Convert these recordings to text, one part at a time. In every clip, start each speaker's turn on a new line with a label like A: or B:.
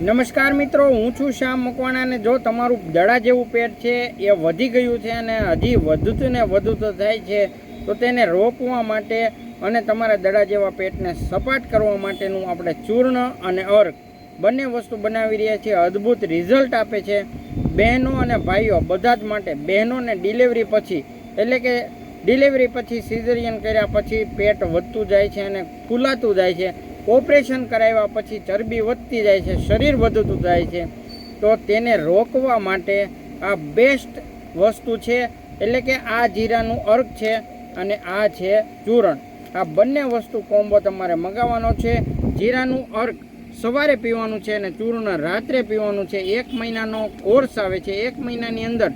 A: નમસ્કાર મિત્રો, હું છું શ્યામ મકવાણા અને જો તમારું દડા જેવું પેટ છે, એ વધી ગયું છે અને હજી વધતું ને વધતું થાય છે, તો તેને રોકવા માટે અને તમારા દડા જેવા પેટને સપાટ કરવા માટેનું આપણે ચૂર્ણ અને અર્ક બંને વસ્તુ બનાવી રહ્યા છીએ. અદ્ભુત રિઝલ્ટ આપે છે. બહેનો અને ભાઈઓ બધા જ માટે બહેનોને ડિલિવરી પછી, એટલે કે ડિલિવરી પછી સિઝરિયન કર્યા પછી પેટ વધતું જાય છે અને ફૂલાતું જાય છે. ઓપરેશન કરાવ્યા પછી ચરબી વધતી જાય છે, શરીર વધતું જાય છે, તો તેને રોકવા માટે આ બેસ્ટ વસ્તુ છે, એટલે કે આ જીરાનું અર્ક છે અને આ છે ચૂરણ આ બંને વસ્તુ કોમ્બો તમારે મંગાવવાનો છે. જીરાનું અર્ક સવારે પીવાનું છે અને ચૂર્ણ રાત્રે પીવાનું છે. એક મહિનાનો કોર્સ આવે છે. એક મહિનાની અંદર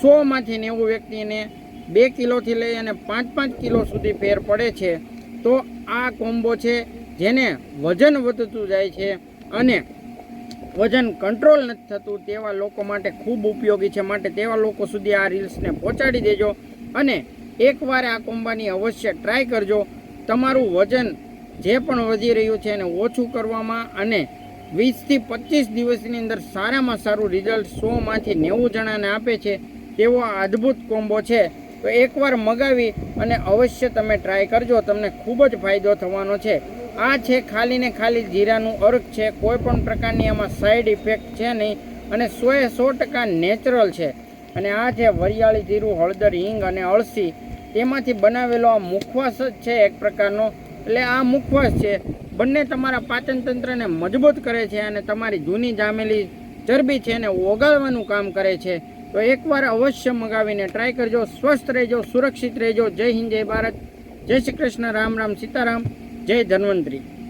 A: સોમાંથી નેવું વ્યક્તિને બે કિલોથી લઈ અને પાંચ પાંચ કિલો સુધી ફેર પડે છે. તો આ કોમ્બો છે જેને વજન વધતું જાય છે અને વજન કંટ્રોલ નથી થતું, તેવા લોકો માટે ખૂબ ઉપયોગી છે. માટે તેવા લોકો સુધી આ રીલ્સને પહોંચાડી દેજો અને એકવાર આ કોમ્બાની અવશ્ય ટ્રાય કરજો. તમારું વજન જે પણ વધી રહ્યું છે એને ઓછું કરવામાં અને વીસથી પચીસ દિવસની અંદર સારામાં સારું રિઝલ્ટ સોમાંથી નેવું જણાને આપે છે. તેવો આ અદ્ભુત કોમ્બો છે. તો એકવાર મગાવી અને અવશ્ય તમે ટ્રાય કરજો. તમને ખૂબ જ ફાયદો થવાનો છે. આ છે ખાલી ને ખાલી જીરાનું અર્ક છે. કોઈ પણ પ્રકારની એમાં સાઈડ ઇફેક્ટ છે નહીં અને સોએ સો ટકા નેચરલ છે. અને આ છે વરિયાળી જીરું, હળદર, હિંગ અને અળસી તેમાંથી બનાવેલો આ મુખવાસ જ છે એક પ્રકારનો. એટલે આ મુખવાસ છે. બંને તમારા પાચન તંત્રને મજબૂત કરે છે અને તમારી જૂની જામેલી ચરબી છે એને ઓગાળવાનું કામ કરે છે. તો એકવાર અવશ્ય મગાવીને ટ્રાય કરજો. સ્વસ્થ રહેજો, સુરક્ષિત રહેજો. જય હિન્દ, જય ભારત. જય શ્રી કૃષ્ણ. રામ રામ, સીતારામ. જય ધન્વંતરી.